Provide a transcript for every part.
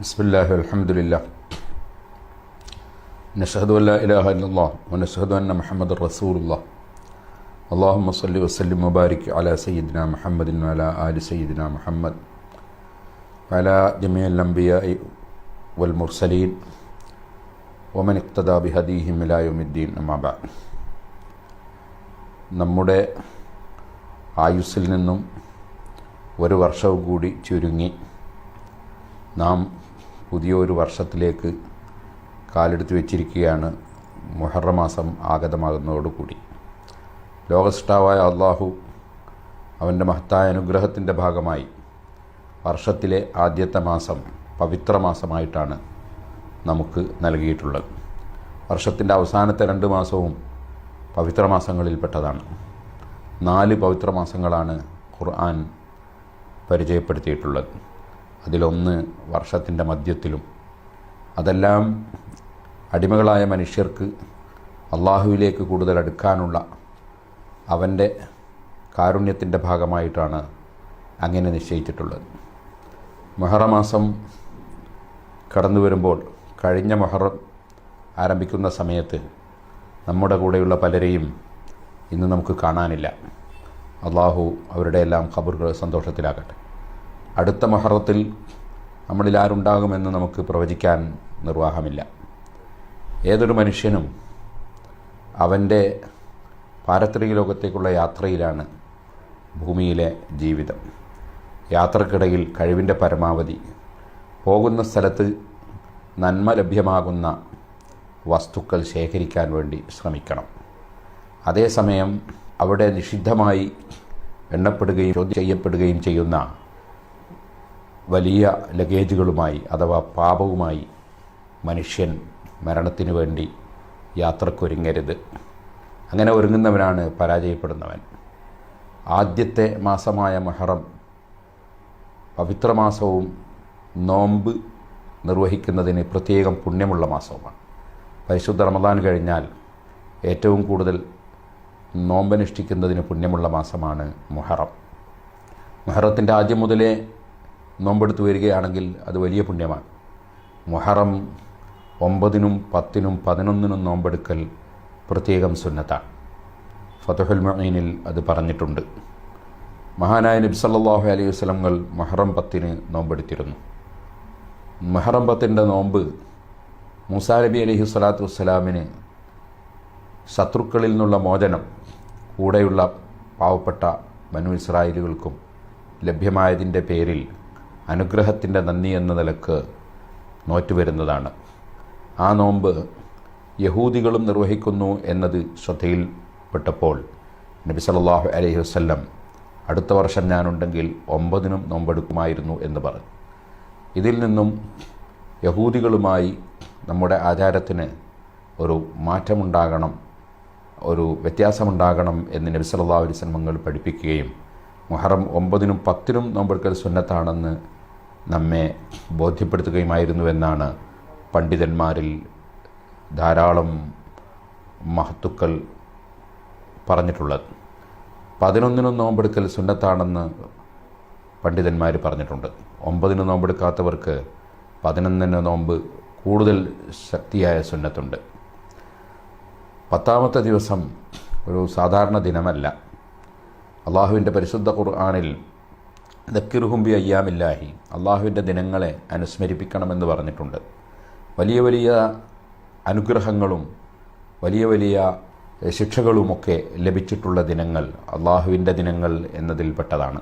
بسم الله والحمد لله نشهد أن لا إله إلا الله ونشهد أن محمد رسول الله اللهم صل وسلم وبارك على سيدنا محمد وعلى آل سيدنا محمد وعلى جميع الأنبياء والمرسلين ومن اقتدى بهديهم إلى يوم الدين أما بعد നമ്മുടെ ആയുസ്സിൽ നിന്നും ഒരു വർഷവും കൂടി ചുരുങ്ങി നാം പുതിയൊരു വർഷത്തിലേക്ക് കാലെടുത്ത് വെച്ചിരിക്കുകയാണ് മുഹറ മാസം ആഗതമാകുന്നതോടുകൂടി. ലോകസ്റ്റാവായ അള്ളാഹു അവന്റെ മഹത്തായ അനുഗ്രഹത്തിന്റെ ഭാഗമായി വർഷത്തിലെ ആദ്യത്തെ മാസം പവിത്ര മാസമായിട്ടാണ് നമുക്ക് നൽകിയിട്ടുള്ളത്. വർഷത്തിന്റെ അവസാനത്തെ രണ്ട് മാസവും പവിത്ര മാസങ്ങളിൽപ്പെട്ടതാണ്. നാല് പവിത്ര മാസങ്ങളാണ് ഖുർആൻ പരിചയപ്പെടുത്തിയിട്ടുള്ളത്. അതിലൊന്ന് വർഷത്തിന്റെ മധ്യത്തിലും. അതെല്ലാം അടിമകളായ മനുഷ്യർക്ക് അള്ളാഹുവിലേക്ക് കൂടുതൽ അടുക്കാനുള്ള അവന്റെ കാരുണ്യത്തിന്റെ ഭാഗമായിട്ടാണ് അങ്ങനെ നിശ്ചയിച്ചിട്ടുള്ളത്. മഹറമാസം കടന്നു വരുമ്പോൾ കഴിഞ്ഞ മൊഹറം ആരംഭിക്കുന്ന സമയത്ത് നമ്മുടെ കൂടെയുള്ള പലരെയും ഇന്ന് നമുക്ക് കാണാനില്ല. അള്ളാഹു അവരുടെയെല്ലാം ഖബറുകൾ സന്തോഷത്തിലാകട്ടെ. അടുത്ത മഹറത്തിൽ നമ്മളിൽ ആരുണ്ടാകുമെന്ന് നമുക്ക് പ്രവചിക്കാൻ നിർവാഹമില്ല. ഏതൊരു മനുഷ്യനും അവന്റെ പാരത്രിക ലോകത്തേക്കുള്ള യാത്രയിലാണ് ഭൂമിയിലെ ജീവിതം. യാത്രക്കിടയിൽ കഴിവിന്റെ പരമാവധി പോകുന്ന സ്ഥലത്ത് നന്മ ലഭ്യമാകുന്ന വസ്തുക്കൾ ശേഖരിക്കാൻ വേണ്ടി ശ്രമിക്കണം. അതേസമയം അവിടെ നിഷിദ്ധമായി എണ്ണപ്പെടുകയും ചോദ്യം ചെയ്യപ്പെടുകയും ചെയ്യുന്ന വലിയ ലഗേജുകളുമായി അഥവാ പാപവുമായി മനുഷ്യൻ മരണത്തിനു വേണ്ടി യാത്രക്കൊരുങ്ങരുത്. അങ്ങനെ ഒരുങ്ങുന്നവനാണ് പരാജയപ്പെടുന്നവൻ. ആദ്യത്തെ മാസമായ മഹറം പവിത്രമാസവും നോമ്പ് നിർവഹിക്കുന്നതിന് പ്രത്യേകം പുണ്യമുള്ള മാസവുമാണ്. പരിശുദ്ധ റമദാൻ കഴിഞ്ഞാൽ ഏറ്റവും കൂടുതൽ നോമ്പനുഷ്ഠിക്കുന്നതിന് പുണ്യമുള്ള മാസമാണ് മുഹറം. മുഹറത്തിന്റെ ആദ്യം മുതലേ നോമ്പെടുത്ത് വരികയാണെങ്കിൽ അത് വലിയ പുണ്യമാണ്. മുഹറം ഒമ്പതിനും പത്തിനും പതിനൊന്നിനും നോമ്പെടുക്കൽ പ്രത്യേകം സുന്നത്താണ്. ഫതഹുൽ മൊയ്നിൽ അത് പറഞ്ഞിട്ടുണ്ട്. മഹാനായ നബി സല്ലല്ലാഹു അലൈഹി വസ്ലങ്ങൾ മഹറം പത്തിന് നോമ്പെടുത്തിരുന്നു. മഹറം പത്തിന്റെ നോമ്പ് മൂസാ നബി അലഹി സ്വലാത്തു വസ്സലാമിന് ശത്രുക്കളിൽ നിന്നുള്ള മോചനം കൂടെയുള്ള പാവപ്പെട്ട മനു ഇസ്രായേലുകൾക്കും ലഭ്യമായതിന്റെ പേരിൽ അനുഗ്രഹത്തിന്റെ നന്ദി എന്ന നിലയ്ക്ക് നോറ്റുവരുന്നതാണ്. ആ നോമ്പ് യഹൂദികളും നിർവഹിക്കുന്നു എന്നത് ശ്രദ്ധയിൽപ്പെട്ടപ്പോൾ നബി സല്ലല്ലാഹു അലൈഹി വസ്ല്ലം അടുത്ത വർഷം ഞാനുണ്ടെങ്കിൽ ഒമ്പതിനും നോമ്പെടുക്കുമായിരുന്നു എന്ന് പറഞ്ഞു. ഇതിൽ നിന്നും യഹൂദികളുമായി നമ്മുടെ ആചാരത്തിന് ഒരു മാറ്റമുണ്ടാകണം ഒരു വ്യത്യാസമുണ്ടാകണം എന്ന് നബി വസല്ലം പഠിപ്പിക്കുകയും മുഹറം ഒമ്പതിനും പത്തിനും നോമ്പെടുക്കൽ സുന്നത്താണെന്ന് നമ്മെ ബോധ്യപ്പെടുത്തുകയുമായിരുന്നുവെന്നാണ് പണ്ഡിതന്മാരിൽ ധാരാളം മഹത്തുക്കൾ പറഞ്ഞിട്ടുള്ളത്. പതിനൊന്നിനും നോമ്പെടുക്കൽ സുന്നത്താണെന്ന് പണ്ഡിതന്മാർ പറഞ്ഞിട്ടുണ്ട്. ഒമ്പതിന് നോമ്പെടുക്കാത്തവർക്ക് പതിനൊന്നിന് നോമ്പ് കൂടുതൽ ശക്തിയായ സുന്നത്തുണ്ട്. പത്താമത്തെ ദിവസം ഒരു സാധാരണ ദിനമല്ല. അള്ളാഹുവിന്റെ പരിശുദ്ധ ഖുർആാനിൽ ദക്കിർഹുംബി അയ്യാമില്ലാഹി. അള്ളാഹുവിന്റെ ദിനങ്ങളെ അനുസ്മരിപ്പിക്കണമെന്ന് പറഞ്ഞിട്ടുണ്ട്. വലിയ വലിയ അനുഗ്രഹങ്ങളും വലിയ വലിയ ശിക്ഷകളുമൊക്കെ ലഭിച്ചിട്ടുള്ള ദിനങ്ങൾ അള്ളാഹുവിന്റെ ദിനങ്ങൾ എന്നതിൽപ്പെട്ടതാണ്.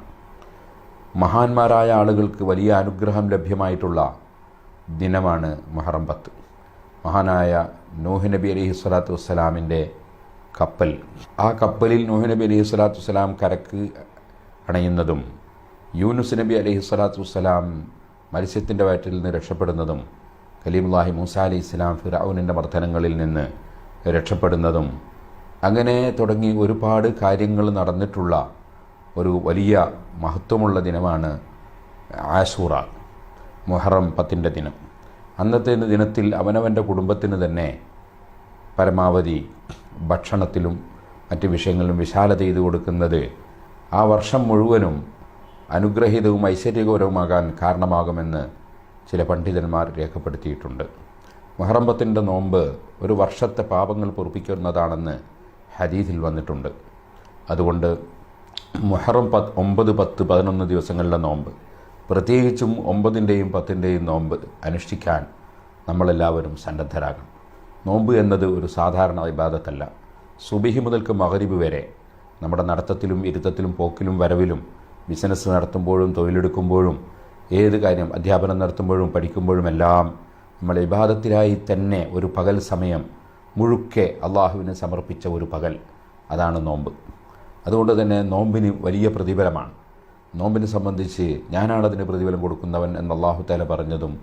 മഹാന്മാരായ ആളുകൾക്ക് വലിയ അനുഗ്രഹം ലഭ്യമായിട്ടുള്ള ദിനമാണ് മുഹറം പത്ത്. മഹാനായ നൂഹ് നബി അലൈഹി സ്വലാത്തു വസ്സലാമിന്റെ കപ്പൽ. ആ കപ്പലിൽ നൂഹ് നബി അലൈഹി സ്വലാത്തു വസ്സലാം കരക്ക് അണയുന്നതും യൂനുസ് നബി അലൈഹി സ്വലാത്തു വസ്സലാം മത്സ്യത്തിന്റെ വയറ്റിൽ നിന്ന് രക്ഷപ്പെടുന്നതും കലീമുല്ലാഹി മൂസ അലി ഇസ്ലാം ഫിറൌനിന്റെ മർദ്ദനങ്ങളിൽ നിന്ന് രക്ഷപ്പെടുന്നതും അങ്ങനെ തുടങ്ങി ഒരുപാട് കാര്യങ്ങൾ നടന്നിട്ടുള്ള ഒരു വലിയ മഹത്വമുള്ള ദിനമാണ് ആശൂറ മുഹറം പത്തിന്റെ ദിനം. അന്നത്തെ ദിനത്തിൽ അവനവന്റെ കുടുംബത്തിന് തന്നെ പരമാവധി ഭക്ഷണത്തിലും മറ്റ് വിഷയങ്ങളിലും വിശാലത ചെയ്തു കൊടുക്കുന്നത് ആ വർഷം മുഴുവനും അനുഗ്രഹീതവും ഐശ്വര്യകരവുമാകാൻ കാരണമാകുമെന്ന് ചില പണ്ഡിതന്മാർ രേഖപ്പെടുത്തിയിട്ടുണ്ട്. മുഹറം പത്തിന്റെ നോമ്പ് ഒരു വർഷത്തെ പാപങ്ങൾ പൊറുപ്പിക്കുന്നതാണെന്ന് ഹദീസിൽ വന്നിട്ടുണ്ട്. അതുകൊണ്ട് മുഹറം പത്ത് ഒമ്പത് പത്ത് പതിനൊന്ന് ദിവസങ്ങളിലെ നോമ്പ് പ്രത്യേകിച്ചും ഒമ്പതിന്റെയും പത്തിന്റെയും നോമ്പ് അനുഷ്ഠിക്കാൻ നമ്മളെല്ലാവരും സന്നദ്ധരാകണം. നോമ്പ് എന്നത് ഒരു സാധാരണ വിവാദത്തല്ല സുബിഹി മുതൽക്ക് മകരിബ് വരെ നമ്മുടെ നടത്തത്തിലും ഇരുത്തത്തിലും പോക്കിലും വരവിലും ബിസിനസ് നടത്തുമ്പോഴും തൊഴിലെടുക്കുമ്പോഴും ഏത് കാര്യം അധ്യാപനം നടത്തുമ്പോഴും പഠിക്കുമ്പോഴും എല്ലാം നമ്മൾ ഇബാദത്തിലായി തന്നെ ഒരു പകൽ സമയം മുഴുക്കെ അള്ളാഹുവിന് സമർപ്പിച്ച ഒരു പകൽ. അതാണ് നോമ്പ്. അതുകൊണ്ട് തന്നെ നോമ്പിന് വലിയ പ്രതിഫലമാണ്. നോമ്പിനെ സംബന്ധിച്ച് ഞാനാണ് അതിന് പ്രതിഫലം കൊടുക്കുന്നവൻ എന്ന് അള്ളാഹു താല പറഞ്ഞതും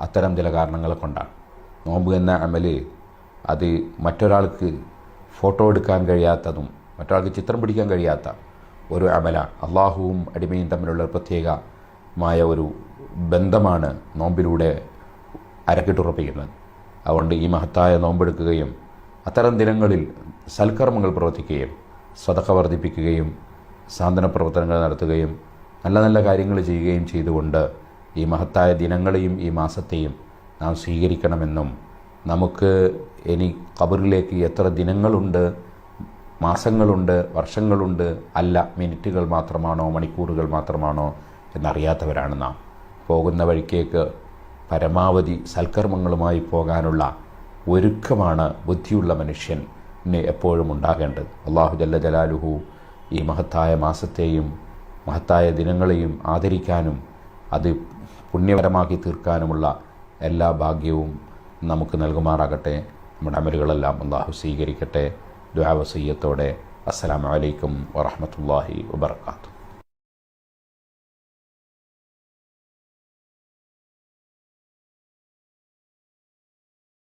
അത്തരം ചില കാരണങ്ങളെ കൊണ്ടാണ്. നോമ്പ് എന്ന അമൽ അത് മറ്റൊരാൾക്ക് ഫോട്ടോ എടുക്കാൻ കഴിയാത്തതും മറ്റൊരാൾക്ക് ചിത്രം പിടിക്കാൻ കഴിയാത്ത ഒരു അമലാണ് അള്ളാഹുവും അടിമയും തമ്മിലുള്ള പ്രത്യേകമായ ഒരു ബന്ധമാണ് നോമ്പിലൂടെ അരക്കിട്ടുറപ്പിക്കുന്നത്. അതുകൊണ്ട് ഈ മഹത്തായ നോമ്പെടുക്കുകയും അത്തരം ദിനങ്ങളിൽ സൽക്കർമ്മങ്ങൾ പ്രവർത്തിക്കുകയും സ്വതക്ക വർദ്ധിപ്പിക്കുകയും സാന്ത്വന പ്രവർത്തനങ്ങൾ നടത്തുകയും നല്ല നല്ല കാര്യങ്ങൾ ചെയ്യുകയും ചെയ്തുകൊണ്ട് ഈ മഹത്തായ ദിനങ്ങളെയും ഈ മാസത്തെയും നാം സ്വീകരിക്കണമെന്നും നമുക്ക് ഇനി കബറിലേക്ക് എത്ര ദിനങ്ങളുണ്ട് മാസങ്ങളുണ്ട് വർഷങ്ങളുണ്ട് അല്ല മിനിറ്റുകൾ മാത്രമാണോ മണിക്കൂറുകൾ മാത്രമാണോ എന്നറിയാത്തവരാണ് നാം. പോകുന്ന വഴിക്കേക്ക് പരമാവധി സൽക്കർമ്മങ്ങളുമായി പോകാനുള്ള ഒരുക്കമാണ് ബുദ്ധിയുള്ള മനുഷ്യൻ എപ്പോഴും ഉണ്ടാകേണ്ടത്. അള്ളാഹു ജല്ല ജലാലുഹു ഈ മഹത്തായ മാസത്തെയും മഹത്തായ ദിനങ്ങളെയും ആദരിക്കാനും അത് പുണ്യപരമാക്കി തീർക്കാനുമുള്ള എല്ലാ ഭാഗ്യവും നമുക്ക് നൽകുമാറാകട്ടെ. നമ്മുടെ അമലുകളെല്ലാം അള്ളാഹു സ്വീകരിക്കട്ടെ. ദ്വാവസീയത്തോടെ അസ്സലാമു അലൈക്കും വറഹമത്തല്ലാഹി വബർക്കാത്തു